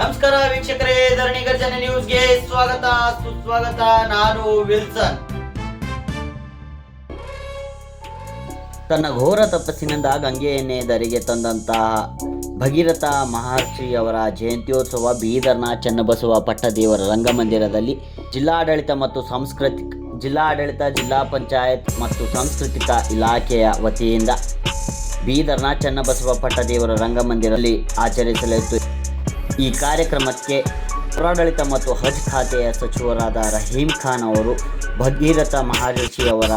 ನಮಸ್ಕಾರ ವೀಕ್ಷಕರೇ, ಧರಣಿ ಗರ್ಜನೆ ನ್ಯೂಸ್ಗೆ ಸ್ವಾಗತ, ಸುಸ್ವಾಗತ. ನಾನು ವಿಲ್ಸನ್. ತನ್ನ ಘೋರ ತಪಸ್ಸಿನಿಂದ ಗಂಗೆಯನ್ನೇ ಧರಿಗೆ ತಂದಂತಹ ಭಗೀರಥ ಮಹರ್ಷಿಯವರ ಜಯಂತ್ಯೋತ್ಸವ ಬೀದರ್ನ ಚನ್ನಬಸವ ಪಟ್ಟದೇವರ ರಂಗಮಂದಿರದಲ್ಲಿ ಜಿಲ್ಲಾಡಳಿತ ಮತ್ತು ಸಾಂಸ್ಕೃತಿಕ, ಜಿಲ್ಲಾಡಳಿತ, ಜಿಲ್ಲಾ ಪಂಚಾಯತ್ ಮತ್ತು ಸಾಂಸ್ಕೃತಿಕ ಇಲಾಖೆಯ ವತಿಯಿಂದ ಬೀದರ್ನ ಚನ್ನಬಸವ ಪಟ್ಟದೇವರ ರಂಗಮಂದಿರದಲ್ಲಿ ಆಚರಿಸಲಾಯಿತು. ಈ ಕಾರ್ಯಕ್ರಮಕ್ಕೆ ಪುರಾಡಳಿತ ಮತ್ತು ಹಜ್ ಖಾತೆಯ ಸಚಿವರಾದ ರಹೀಂ ಖಾನ್ ಅವರು ಭಗೀರಥ ಮಹರ್ಷಿಯವರ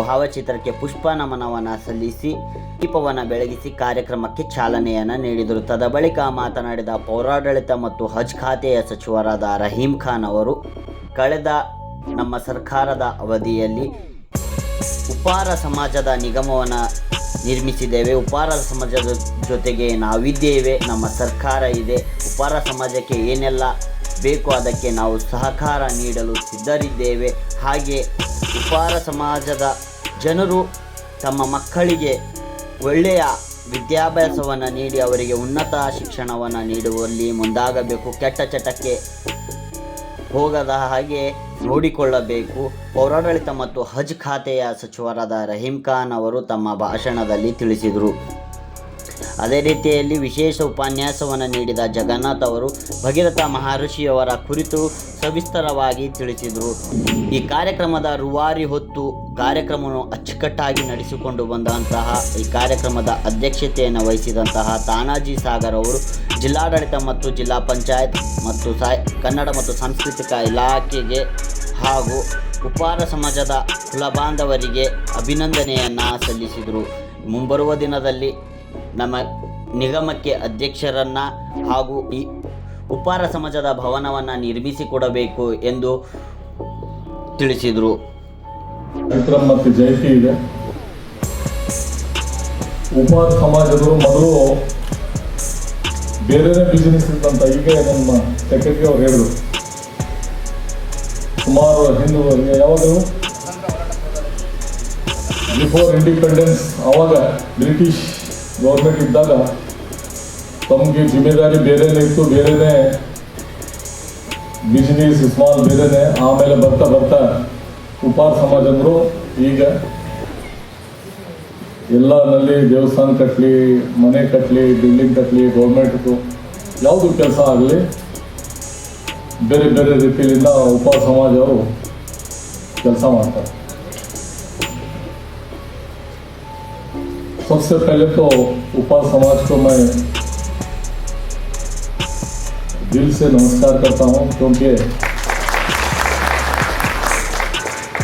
ಭಾವಚಿತ್ರಕ್ಕೆ ಪುಷ್ಪ ನಮನವನ್ನು ಸಲ್ಲಿಸಿ, ದೀಪವನ್ನು ಬೆಳಗಿಸಿ ಕಾರ್ಯಕ್ರಮಕ್ಕೆ ಚಾಲನೆಯನ್ನು ನೀಡಿದರು. ತದ ಬಳಿಕ ಮಾತನಾಡಿದ ಪೌರಾಡಳಿತ ಮತ್ತು ಹಜ್ ಖಾತೆಯ ಸಚಿವರಾದ ರಹೀಂ ಖಾನ್ ಅವರು, ಕಳೆದ ನಮ್ಮ ಸರ್ಕಾರದ ಅವಧಿಯಲ್ಲಿ ಉಪಾರ ಸಮಾಜದ ನಿಗಮವನ್ನು ನಿರ್ಮಿಸಿದ್ದೇವೆ. ಉಪಾರ ಸಮಾಜದ ಜೊತೆಗೆ ನಾವಿದ್ದೇವೆ. ನಮ್ಮ ಸರ್ಕಾರ ಇದೆ. ಉಪಾರ ಸಮಾಜಕ್ಕೆ ಏನೆಲ್ಲ ಬೇಕು ಅದಕ್ಕೆ ನಾವು ಸಹಕಾರ ನೀಡಲು ಸಿದ್ಧರಿದ್ದೇವೆ. ಹಾಗೆ ಉಪಾರ ಸಮಾಜದ ಜನರು ತಮ್ಮ ಮಕ್ಕಳಿಗೆ ಒಳ್ಳೆಯ ವಿದ್ಯಾಭ್ಯಾಸವನ್ನು ನೀಡಿ, ಅವರಿಗೆ ಉನ್ನತ ಶಿಕ್ಷಣವನ್ನು ನೀಡುವಲ್ಲಿ ಮುಂದಾಗಬೇಕು. ಕೆಟ್ಟ ಚಟಕ್ಕೆ ಹೋಗದ ಹಾಗೆ ನೋಡಿಕೊಳ್ಳಬೇಕು. ಪೌರಾಡಳಿತ ಮತ್ತು ಹಜ್ ಖಾತೆಯ ಸಚಿವರಾದ ರಹೀಂ ಖಾನ್ ಅವರು ತಮ್ಮ ಭಾಷಣದಲ್ಲಿ ತಿಳಿಸಿದರು. ಅದೇ ರೀತಿಯಲ್ಲಿ ವಿಶೇಷ ಉಪನ್ಯಾಸವನ್ನು ನೀಡಿದ ಜಗನ್ನಾಥ್ ಅವರು ಭಗೀರಥ ಮಹರ್ಷಿಯವರ ಕುರಿತು ಸವಿಸ್ತರವಾಗಿ ತಿಳಿಸಿದರು. ಈ ಕಾರ್ಯಕ್ರಮದ ರೂವಾರಿ ಹೊತ್ತು ಕಾರ್ಯಕ್ರಮವನ್ನು ಅಚ್ಚುಕಟ್ಟಾಗಿ ನಡೆಸಿಕೊಂಡು ಬಂದಂತಹ ಈ ಕಾರ್ಯಕ್ರಮದ ಅಧ್ಯಕ್ಷತೆಯನ್ನು ವಹಿಸಿದಂತಹ ತಾನಾಜಿ ಸಾಗರ್ ಅವರು ಜಿಲ್ಲಾಡಳಿತ ಮತ್ತು ಜಿಲ್ಲಾ ಪಂಚಾಯತ್ ಮತ್ತು ಸಾ ಕನ್ನಡ ಮತ್ತು ಸಾಂಸ್ಕೃತಿಕ ಇಲಾಖೆಗೆ ಹಾಗೂ ಉಪಾರ ಸಮಾಜದ ಕುಲಬಾಂಧವರಿಗೆ ಅಭಿನಂದನೆಯನ್ನು ಸಲ್ಲಿಸಿದರು. ಮುಂಬರುವ ದಿನದಲ್ಲಿ ನಮ್ಮ ನಿಗಮಕ್ಕೆ ಅಧ್ಯಕ್ಷರನ್ನು ಹಾಗೂ ಈ ಉಪಾರ ಸಮಾಜದ ಭವನವನ್ನು ನಿರ್ಮಿಸಿಕೊಡಬೇಕು ಎಂದು ತಿಳಿಸಿದರು. ಮತ್ತು ಜಯಂತಿ ಇದೆ. ಉಪಾರ ಸಮಾಜದವರು ಮೊದಲು ಬೇರೆನೇ ಬಿಸಿನೆಸ್ ಅಂತ ಈಗ ನಮ್ಮ ಸೆಕ್ರೆಟರಿ ಅವ್ರು ಹೇಳಿದ್ರು. ಸುಮಾರು ಹಿಂದೂ ಯಾವಾಗ ಬಿಫೋರ್ ಇಂಡಿಪೆಂಡೆನ್ಸ್ ಆವಾಗ ಬ್ರಿಟಿಷ್ ಗೌರ್ಮೆಂಟ್ ಇದ್ದಾಗ ತಮಗೆ ಜಿಮ್ಮೆದಾರಿ ಬೇರೆನೇ ಇತ್ತು, ಬೇರೆನೇ ಬಿಸಿನೆಸ್ ಸ್ಮಾಲ್ ಬೇರೆನೇ, ಆಮೇಲೆ ಬರ್ತಾ ಬರ್ತಾ ಉಪಾರ ಸಮಾಜಂದರು ಈಗ ಎಲ್ಲನಲ್ಲಿ ದೇವಸ್ಥಾನ ಕಟ್ಟಲಿ ಮನೆ ಕಟ್ಟಲಿ ಬಿಲ್ಡಿಂಗ್ ಕಟ್ಟಲಿ ಗೌರ್ಮೆಂಟ್ದು ಯಾವುದು ಕೆಲಸ ಆಗಲಿ ಬೇರೆ ಬೇರೆ ರೀತಿಯಿಂದ ಉಪಾರ ಸಮಾಜವರು ಕೆಲಸ ಮಾಡ್ತಾರೆ सबसे पहले तो उपार समाज को मैं दिल से नमस्कार करता हूँ क्योंकि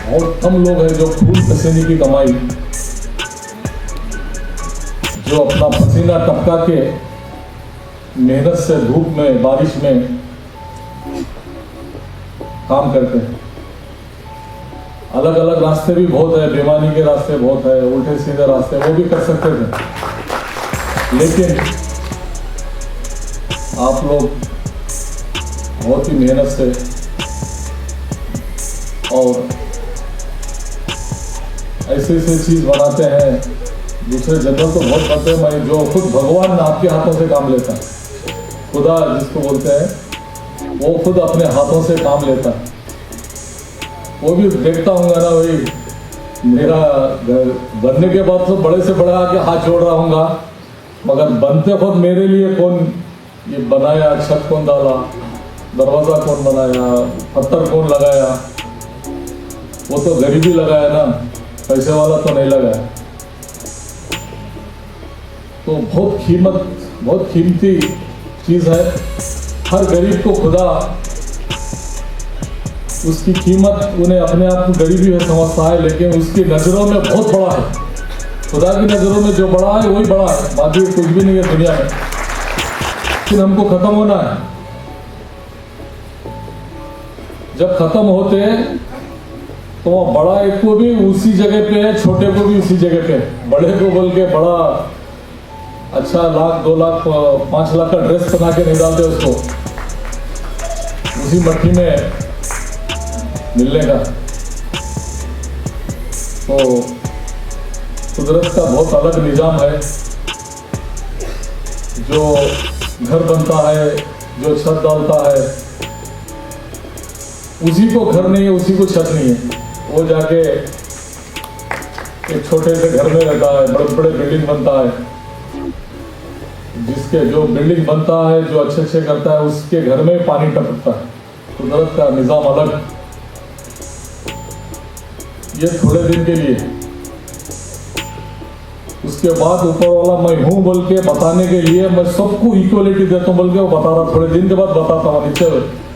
बहुत कम लोग हैं जो खून पसीने की कमाई जो अपना पसीना टपका के मेहनत से धूप में, बारिश में काम करते हैं। अलग अलग रास्ते भी बहुत है, बेमानी के रास्ते बहुत है, उल्टे सीधे रास्ते, वो भी कर सकते थे। लेकिन आप लोग बहुत ही मेहनत से और ऐसे ऐसे चीज़ बनाते हैं। दूसरे जन्नत तो बहुत बनते हैं मैं जो खुद भगवान आपके हाथों से काम लेता है। खुदा जिसको बोलते हैं, वो खुद अपने हाथों से काम लेता है। वो भी देखता हूँ ना वही मेरा घर बनने के बाद तो बड़े से बड़ा आके हाथ जोड़ रहा हूँगा, मगर बनते खुद मेरे लिए कौन ये बनाया, छत कौन डाला, दरवाज़ा कौन बनाया, पत्थर कौन लगाया? वो तो गरीबी लगाया ना, पैसे वाला तो नहीं लगाया। तो बहुत कीमत, बहुत कीमती चीज़ है। हर गरीब को खुदा, उसकी कीमत उन्हें अपने आप को गरीबी में समझता है, लेकिन उसकी नज़रों में बहुत बड़ा है। खुदा की नज़रों में जो बड़ा है, वही बड़ा है। बाकी कुछ भी नहीं है दुनिया में। लेकिन हमको ख़त्म होना है। जब ख़त्म होते हैं तो बड़ा एक को भी उसी जगह पे है, छोटे को भी उसी जगह पे बड़े को बोल के बड़ा अच्छा लाख, दो लाख पाँच लाख का ड्रेस बना के नहीं डालते उसको। उसी मट्टी में मिलने का। तो कुदरत का बहुत अलग निज़ाम है। जो घर बनता है, जो छत डालता है, उसी को घर नहीं है, उसी को छत नहीं है। वो जाके एक छोटे से घर में रहता है बड़े बड़े बिल्डिंग बनता है। जिसके जो बिल्डिंग बनता है, जो अच्छे अच्छे करता है, उसके घर में पानी टपकता है। कुदरत का निज़ाम अलग। ये थोड़े दिन के लिए। उसके बाद ऊपर वाला मैं हूँ बोल के बताने के लिए, मैं सबको इक्वलिटी देता हूँ बोल के, वो बता रहा, थोड़े दिन के बाद बताता हूँ। नीचे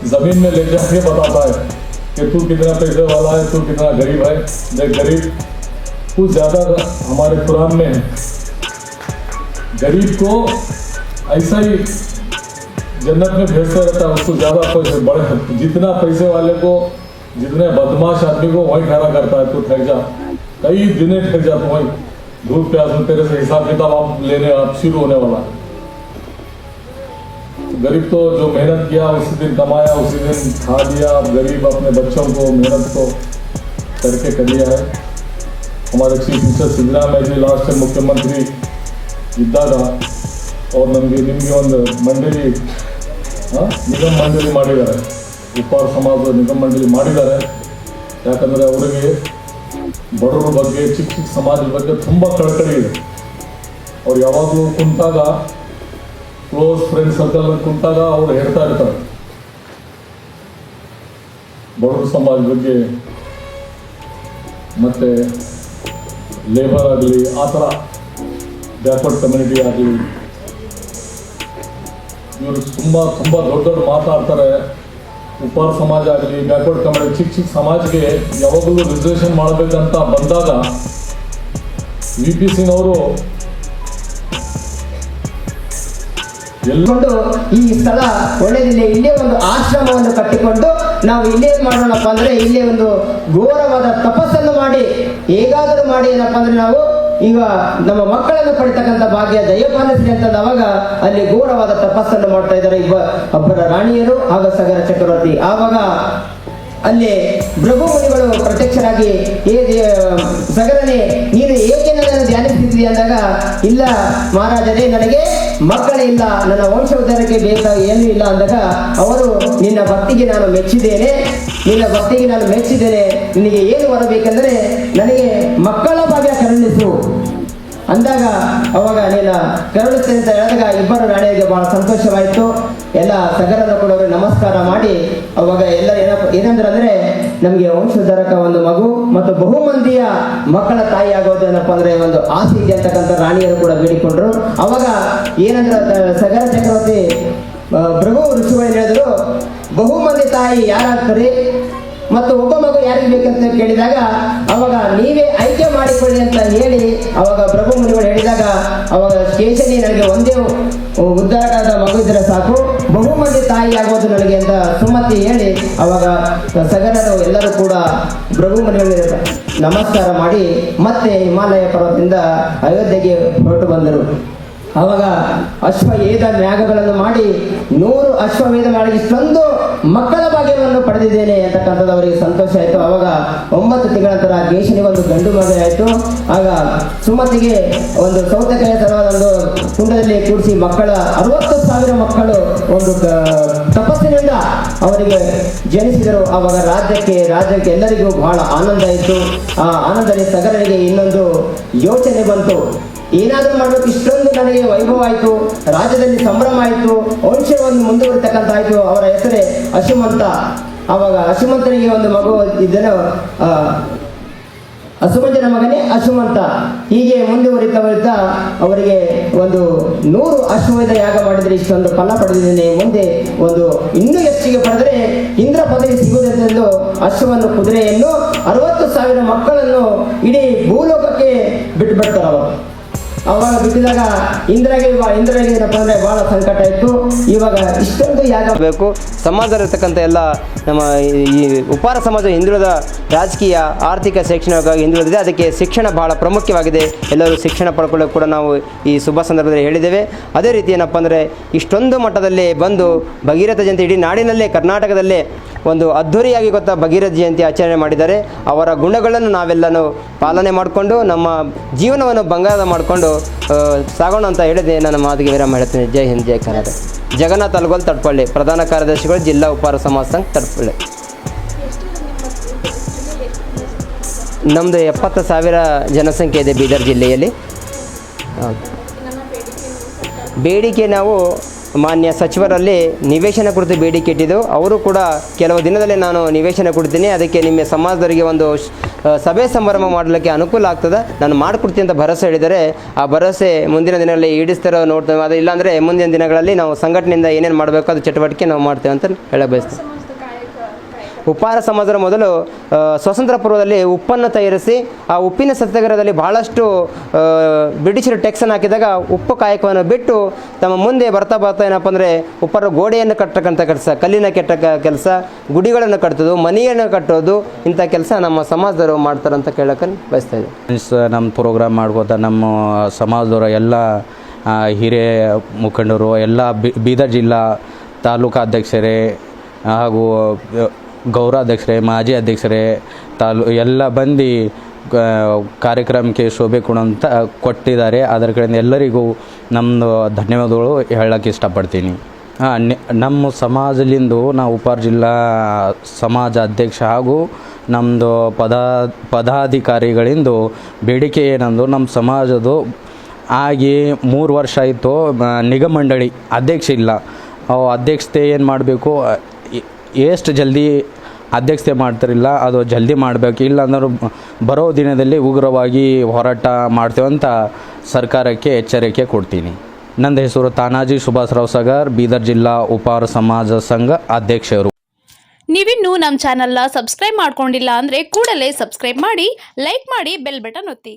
ज़मीन में ले जाके बताता है कि तू कितना पैसे वाला है, तू कितना गरीब है। देख गरीब, कुछ ज़्यादा हमारे कुरान में है। गरीब को ऐसा ही जन्नत में भेजता रहता है, उसको ज़्यादा पैसे, बड़े जितना पैसे वाले को, जितने बदमाश आदमी को, वही खड़ा करता है, तू ठहर जा। कई दिने ठहर जा तू वही। धूप प्यास में तेरे से हिसाब किताब आप लेने, आप शुरू होने वाला गरीब तो जो मेहनत किया, उसी दिन कमाया, उसी दिन खा लिया गरीब अपने बच्चों को मेहनत को करके कर लिया है। हमारे चीफ मिनिस्टर सिंधरा में जी लास्ट टाइम मुख्यमंत्री जिद्दा था ಅವ್ರು ನಮಗೆ ನಿಮಗೆ ಒಂದು ಮಂಡಳಿ ನಿಗಮ ಮಂಡಳಿ ಮಾಡಿದ್ದಾರೆ. ಉಪ್ಪಾರ ಸಮಾಜದ ನಿಗಮ ಮಂಡಳಿ ಮಾಡಿದ್ದಾರೆ. ಯಾಕಂದರೆ ಅವರಿಗೆ ಬಡವರ ಬಗ್ಗೆ, ಚಿಕ್ಕ ಚಿಕ್ಕ ಸಮಾಜದ ಬಗ್ಗೆ ತುಂಬ ಕಳಕಳಿ ಇದೆ. ಅವ್ರು ಯಾವಾಗಲೂ ಕುಂತಾಗ ಕ್ಲೋಸ್ ಫ್ರೆಂಡ್ ಸರ್ಕಲ್ ಕುಂತಾಗ ಅವ್ರು ಹೇಳ್ತಾ ಇರ್ತಾರೆ. ಬಡವರ ಸಮಾಜದ ಬಗ್ಗೆ ಮತ್ತೆ ಲೇಬರ್ ಆಗಲಿ, ಆ ಥರ ಬ್ಯಾಕ್ವರ್ಡ್ ಕಮ್ಯುನಿಟಿ ಆಗಲಿ ಇವರು ತುಂಬ ತುಂಬ ದೊಡ್ಡ ದೊಡ್ಡ ಮಾತಾಡ್ತಾರೆ. ಉಪ್ಪಾರ ಸಮಾಜ ಆಗಲಿ ಬ್ಯಾಕ್ವರ್ಡ್ ಕಮಾಡಿ ಚಿಕ್ಕ ಚಿಕ್ಕ ಸಮಾಜಕ್ಕೆ ಯಾವಾಗಲೂ ರಿಸರ್ವೇಷನ್ ಮಾಡಬೇಕಂತ ಬಂದಾಗ ವಿ ಪಿ ಸಿಂಗ್ ಎಲ್ಲ ಎಲ್ಲೊಂದು ಈ ಸ್ಥಳ ಒಳ್ಳೆದಿಲ್ಲ ಇಲ್ಲೇ ಒಂದು ಆಶ್ರಮವನ್ನು ಕಟ್ಟಿಕೊಂಡು ನಾವು ಇಲ್ಲೇ ಮಾಡೋಣಪ್ಪ ಅಂದ್ರೆ ಇಲ್ಲೇ ಒಂದು ಘೋರವಾದ ತಪಸ್ಸನ್ನು ಮಾಡಿ, ಹೇಗಾದರೂ ಮಾಡಿ ಏನಪ್ಪ ಅಂದ್ರೆ ನಾವು ಈಗ ನಮ್ಮ ಮಕ್ಕಳನ್ನು ಪಡಿತಕ್ಕಂಥ ಭಾಗ್ಯ ದಯಪಾಲಿಸಲಿ ಅಂತ ಅವಾಗ ಅಲ್ಲಿ ಘೋರವಾದ ತಪಸ್ಸನ್ನು ಮಾಡ್ತಾ ಇದ್ದಾರೆ ಇಬ್ಬ ಒಬ್ಬರ ರಾಣಿಯರು ಆಗ ಸಗರ ಚಕ್ರವರ್ತಿ. ಆವಾಗ ಅಲ್ಲಿ ಭೃಗು ಮುನಿಗಳು ಪ್ರತ್ಯಕ್ಷರಾಗಿ ಸಗರನೆ, ನೀನು ಏಕೆ ನನ್ನನ್ನು ಧ್ಯಾನಿಸುತ್ತಿದ್ದೀಯ? ಅಂದಾಗ, ಇಲ್ಲ ಮಹಾರಾಜರೇ, ನನಗೆ ಮಕ್ಕಳೇ ಇಲ್ಲ, ನನ್ನ ವಂಶೋದ್ಧಾರಕ್ಕೆ ಬೇಕಾಗಿ ಏನೂ ಇಲ್ಲ. ಅಂದಾಗ, ಅವರು ನಿನ್ನ ಭಕ್ತಿಗೆ ನಾನು ಮೆಚ್ಚಿದ್ದೇನೆ, ನಿನ್ನ ಭಕ್ತಿಗೆ ನಾನು ಮೆಚ್ಚಿದ್ದೇನೆ. ನಿನಗೆ ಏನು ಬರಬೇಕೆಂದರೆ ನನಗೆ ಮಕ್ಕಳ ಅಂದಾಗ ಅವಾಗ ನೀನ ಕರುಳುತ್ತೆ ಅಂತ ಹೇಳಿದಾಗ ಇಬ್ಬರು ರಾಣಿಯರಿಗೆ ಬಹಳ ಸಂತೋಷವಾಯಿತು. ಎಲ್ಲ ಸಗರನ್ನು ಕೂಡ ನಮಸ್ಕಾರ ಮಾಡಿ ಅವಾಗ ಎಲ್ಲ ಏನಪ್ಪ ಏನಂದ್ರೆ ಅಂದ್ರೆ ನಮಗೆ ವಂಶಧಾರಕ ಒಂದು ಮಗು ಮತ್ತು ಬಹುಮಂದಿಯ ಮಕ್ಕಳ ತಾಯಿ ಆಗೋದು ಏನಪ್ಪ ಅಂದ್ರೆ ಒಂದು ಆಸೆ ಇದೆ ಅಂತಕ್ಕಂಥ ರಾಣಿಯರು ಕೂಡ ಬೇಡಿಕೊಂಡ್ರು. ಅವಾಗ ಏನಂದ್ರೆ ಸಗರ ಚಕ್ರವರ್ತಿ ಪ್ರಭು ಋಷಿಗಳು ಹೇಳಿದ್ರು ಬಹುಮಂದಿ ತಾಯಿ ಯಾರಾಗ್ತಾರೆ? ಮತ್ತು ಒಬ್ಬ ಮಗು ಯಾರಿಗೆ ಬೇಕಂತ ಕೇಳಿದಾಗ, ಅವಾಗ ನೀವೇ ಆಯ್ಕೆ ಮಾಡಿಕೊಳ್ಳಿ ಅಂತ ಹೇಳಿ, ಅವಾಗ ಪ್ರಭು ಮುನಿಗಳು ಹೇಳಿದಾಗ, ಅವಾಗ ಕೇಶನಿ ನನಗೆ ಒಂದೇ ಉದ್ಧಾರಕದ ಮಗು ಇದ್ರೆ ಸಾಕು, ಬಹುಮಂದಿ ತಾಯಿ ಆಗೋದು ನನಗೆ ಅಂತ ಸುಮ್ಮತಿ ಹೇಳಿ, ಅವಾಗ ಸಗರರು ಎಲ್ಲರೂ ಕೂಡ ಪ್ರಭು ಮುನಿಗಳಿಗೆ ನಮಸ್ಕಾರ ಮಾಡಿ ಮತ್ತೆ ಹಿಮಾಲಯ ಪರ್ವತದಿಂದ ಅಯೋಧ್ಯೆಗೆ ಹೊರಟು ಬಂದರು. ಅವಾಗ ಅಶ್ವವೇಧ ಮ್ಯಾಗಗಳನ್ನು ಮಾಡಿ, ನೂರು ಅಶ್ವವೇಧ ಮಾಡಿ ಮಕ್ಕಳ ಭಾಗ್ಯವನ್ನು ಪಡೆದಿದ್ದೇನೆ ಅಂತಕ್ಕಂಥದ್ದು ಅವರಿಗೆ ಸಂತೋಷ ಆಯಿತು. ಅವಾಗ ಒಂಬತ್ತು ತಿಂಗಳ ನಂತರ ಕೇಶನಿಗೆ ಒಂದು ಗಂಡು ಮಗ ಆಯಿತು. ಆಗ ಸುಮತಿಗೆ ಒಂದು ಸೌತೆಕಾಯಿ ತರವಾದ ಒಂದು ಕುಂಡದಲ್ಲಿ ಕೂಡಿಸಿ ಮಕ್ಕಳ ಅರವತ್ತು ಸಾವಿರ ಮಕ್ಕಳು ಒಂದು ಕ- ಅವರಿಗೆ ಜನಿಸಿದರು. ಅವಾಗ ರಾಜ್ಯಕ್ಕೆ ರಾಜ್ಯಕ್ಕೆ ಎಲ್ಲರಿಗೂ ಬಹಳ ಆನಂದ ಇತ್ತು. ಆ ಆನಂದದಲ್ಲಿ ಸಗರನಿಗೆ ಇನ್ನೊಂದು ಯೋಚನೆ ಬಂತು. ಏನಾದರೂ ಮಾಡಬೇಕು, ಇಷ್ಟೊಂದು ನನಗೆ ವೈಭವ ಆಯಿತು. ರಾಜ್ಯದಲ್ಲಿ ಸಂಭ್ರಮ ಆಯಿತು. ವಂಶವನ್ನು ಮುಂದುವರಿತಕ್ಕಂಥ ಆಯಿತು ಅವರ ಹೆಸರೇ ಅಶುಮಂತ ಆವಾಗ ಹಸುಮಂತನಿಗೆ ಒಂದು ಮಗು ಇದನ್ನು ಆ, ಅಸುಮಂತನ ಮಗನೇ ಅಶುಮಂತ ಹೀಗೆ ಮುಂದುವರಿತಾ ಬರಿತಾ ಅವರಿಗೆ ಒಂದು ನೂರು ಅಶ್ವಮೇಧ ಯಾಗ ಮಾಡಿದರೆ ಇಷ್ಟೊಂದು ಫಲ ಪಡೆದಿದ್ದೇನೆ ಮುಂದೆ ಒಂದು ಇನ್ನೂ ಹೆಚ್ಚಿಗೆ ಪಡೆದರೆ ಇಂದ್ರ ಪದವಿ ಸಿಗುವುದೆಂದು ಅಶ್ವವನ್ನು ಕುದುರೆಯನ್ನು ಅರವತ್ತು ಸಾವಿರ ಮಕ್ಕಳನ್ನು ಇಡೀ ಭೂಲೋಕಕ್ಕೆ ಬಿಟ್ಟು ಅವಾಗ ಬಿಟ್ಟಿದಾಗ ಇಂದಿರಾಗೆ ಇಂದ್ರಗೆ ಏನಪ್ಪ ಸಂಕಟ ಇತ್ತು. ಇವಾಗ ಇಷ್ಟೊಂದು ಯಾಕಬೇಕು ಸಮಾಜದಲ್ಲಿರ್ತಕ್ಕಂಥ ಎಲ್ಲ ನಮ್ಮ ಈ- ಉಪಾರ ಸಮಾಜ ಹಿಂದುಳಿದ ರಾಜಕೀಯ, ಆರ್ಥಿಕ, ಶೈಕ್ಷಣಿಕವಾಗಿ ಹಿಂದುಳಿದಿದೆ. ಅದಕ್ಕೆ ಶಿಕ್ಷಣ ಬಹಳ ಪ್ರಾಮುಖ್ಯವಾಗಿದೆ. ಎಲ್ಲರೂ ಶಿಕ್ಷಣ ಪಡ್ಕೊಳ್ಳೋಕೆ ಕೂಡ ನಾವು ಈ ಶುಭ ಸಂದರ್ಭದಲ್ಲಿ ಹೇಳಿದ್ದೇವೆ. ಅದೇ ರೀತಿ ಏನಪ್ಪ ಅಂದರೆ ಇಷ್ಟೊಂದು ಮಟ್ಟದಲ್ಲಿ ಬಂದು ಭಗೀರಥ ಜಯಂತಿ ಇಡೀ ನಾಡಿನಲ್ಲೇ, ಕರ್ನಾಟಕದಲ್ಲೇ ಒಂದು ಅದ್ಧೂರಿಯಾಗಿ ಗೊತ್ತಾ ಭಗೀರಥ ಜಯಂತಿ ಆಚರಣೆ ಮಾಡಿದ್ದಾರೆ. ಅವರ ಗುಣಗಳನ್ನು ನಾವೆಲ್ಲನೂ ಪಾಲನೆ ಮಾಡಿಕೊಂಡು ನಮ್ಮ ಜೀವನವನ್ನು ಬಂಗಾರ ಮಾಡಿಕೊಂಡು ಸಾಗೋಣ ಅಂತ ಹೇಳಿದೆ. ನನ್ನ ಮಾತಿಗೆ ವಿರಾಮ ಹೇಳ್ತೀನಿ. ಜೈ ಹಿಂದ್, ಜೈ ಕನ್ನಡ. ಜಗನ್ನಾಥ್ ಅಲ್ಗೋಲ್ ತಡ್ಪಳ್ಳಿ ಪ್ರಧಾನ ಕಾರ್ಯದರ್ಶಿಗಳು ಜಿಲ್ಲಾ ಉಪಾರ ಸಮಾಜ ಸಂಘ ತಡ್ಪಳ್ಳಿ ನಮ್ಮದು ಎಪ್ಪತ್ತು ಸಾವಿರ ಜನಸಂಖ್ಯೆ ಇದೆ ಬೀದರ್ ಜಿಲ್ಲೆಯಲ್ಲಿ. ಬೇಡಿಕೆ ನಾವು ಮಾನ್ಯ ಸಚಿವರಲ್ಲಿ ನಿವೇಶನ ಕುರಿತು ಬೇಡಿಕೆ ಇಟ್ಟಿದ್ದು ಅವರು ಕೂಡ ಕೆಲವು ದಿನದಲ್ಲಿ ನಾನು ನಿವೇಶನ ಕೊಡ್ತೀನಿ. ಅದಕ್ಕೆ ನಿಮ್ಮ ಸಮಾಜದವರಿಗೆ ಒಂದು ಸಭೆ ಸಮಾರಂಭ ಮಾಡಲಿಕ್ಕೆ ಅನುಕೂಲ ಆಗ್ತದೆ. ನಾನು ಮಾಡಿಕೊಡ್ತೀನಿ ಅಂತ ಭರವಸೆ ಹೇಳಿದರೆ ಆ ಭರವಸೆ ಮುಂದಿನ ದಿನಗಳಲ್ಲಿ ಈಡಿಸ್ತಾರೋ ನೋಡ್ತೇವೆ. ಅದು ಇಲ್ಲಾಂದರೆ ಮುಂದಿನ ದಿನಗಳಲ್ಲಿ ನಾವು ಸಂಘಟನೆಯಿಂದ ಏನೇನು ಮಾಡಬೇಕು, ಅದು ಚಟುವಟಿಕೆ ನಾವು ಮಾಡ್ತೇವೆ ಅಂತ ಹೇಳ ಬಯಸ್ತೀನಿ ಉಪಹಾರ ಸಮಾಜದ ಮೊದಲು ಸ್ವತಂತ್ರ ಪೂರ್ವದಲ್ಲಿ ಉಪ್ಪನ್ನು ತಯಾರಿಸಿ, ಆ ಉಪ್ಪಿನ ಸತ್ಯಾಗ್ರಹದಲ್ಲಿ ಬಹಳಷ್ಟು ಬ್ರಿಟಿಷರು ಟೆಕ್ಸನ್ನು ಹಾಕಿದಾಗ ಉಪ್ಪು ಕಾಯಕವನ್ನು ಬಿಟ್ಟು ತಮ್ಮ ಮುಂದೆ ಬರ್ತಾ ಬರ್ತಾ ಏನಪ್ಪ ಅಂದರೆ ಉಪ್ಪರ ಗೋಡೆಯನ್ನು ಕಟ್ಟಕ್ಕಂಥ ಕೆಲಸ, ಕಲ್ಲಿನ ಕೆಟ್ಟ ಕೆಲಸ, ಗುಡಿಗಳನ್ನು ಕಟ್ಟೋದು ಮನೆಯನ್ನು ಕಟ್ಟೋದು, ಇಂಥ ಕೆಲಸ ನಮ್ಮ ಸಮಾಜದವರು ಮಾಡ್ತಾರಂತ ಕೇಳಕ್ಕೆ ಬಯಸ್ತಾ ಇದ್ದೀನಿ. ಫ್ರೆಂಡ್ಸ್ ನಮ್ಮ ಪ್ರೋಗ್ರಾಮ್ ಮಾಡ್ಕೋತ ನಮ್ಮ ಸಮಾಜದವರು ಎಲ್ಲ ಹಿರಿಯ ಮುಖಂಡರು, ಎಲ್ಲ ಬೀದರ್ ಜಿಲ್ಲಾ ತಾಲೂಕಾಧ್ಯಕ್ಷರೇ ಹಾಗೂ ಗೌರವಾಧ್ಯಕ್ಷರೇ ಮಾಜಿ ಅಧ್ಯಕ್ಷರೇ, ತಾಲೂ, ಎಲ್ಲ ಬಂದು ಕಾರ್ಯಕ್ರಮಕ್ಕೆ ಶೋಭೆ ಕೊಡೋಂಥ ಕೊಟ್ಟಿದ್ದಾರೆ. ಅದರ ಕಡೆಯಿಂದ ಎಲ್ಲರಿಗೂ ನಮ್ಮದು ಧನ್ಯವಾದಗಳು ಹೇಳಕ್ಕೆ ಇಷ್ಟಪಡ್ತೀನಿ. ಹಾಂ ನಮ್ಮ ಸಮಾಜಲಿಂದು ನಾವು ಉಪಾರ್ ಜಿಲ್ಲಾ ಸಮಾಜ ಅಧ್ಯಕ್ಷ ಹಾಗೂ ನಮ್ಮದು ಪದ, ಪದಾಧಿಕಾರಿಗಳಿಂದು ಬೇಡಿಕೆ ಏನಂದು ನಮ್ಮ ಸಮಾಜದು ಆಗಿ ಮೂರು ವರ್ಷ ಆಯಿತು ನಿಗಮ ಮಂಡಳಿ ಅಧ್ಯಕ್ಷ ಇಲ್ಲ. ಅಧ್ಯಕ್ಷತೆ ಏನು ಮಾಡಬೇಕು ಎಷ್ಟು ಜಲ್ದಿ ಅಧ್ಯಕ್ಷತೆ ಮಾಡ್ತಾರಿಲ್ಲ, ಅದು ಜಲ್ದಿ ಮಾಡಬೇಕು. ಇಲ್ಲ ಅಂದ್ರೆ ಬರೋ ದಿನದಲ್ಲಿ ಉಗ್ರವಾಗಿ ಹೋರಾಟ ಮಾಡ್ತೇವಂತ ಸರ್ಕಾರಕ್ಕೆ ಎಚ್ಚರಿಕೆ ಕೊಡ್ತೀನಿ. ನನ್ನ ಹೆಸರು ತಾನಾಜಿ ಸುಭಾಸ್ರಾವ್ ಸಗರ್, ಬೀದರ್ ಜಿಲ್ಲಾ ಉಪಾರ ಸಮಾಜ ಸಂಘ ಅಧ್ಯಕ್ಷರು. ನೀವಿನ್ನೂ ನಮ್ಮ ಚಾನಲ್ನ ಸಬ್ಸ್ಕ್ರೈಬ್ ಮಾಡ್ಕೊಂಡಿಲ್ಲ ಅಂದರೆ ಕೂಡಲೇ ಸಬ್ಸ್ಕ್ರೈಬ್ ಮಾಡಿ, ಲೈಕ್ ಮಾಡಿ, ಬೆಲ್ ಬಟನ್ ಒತ್ತಿ.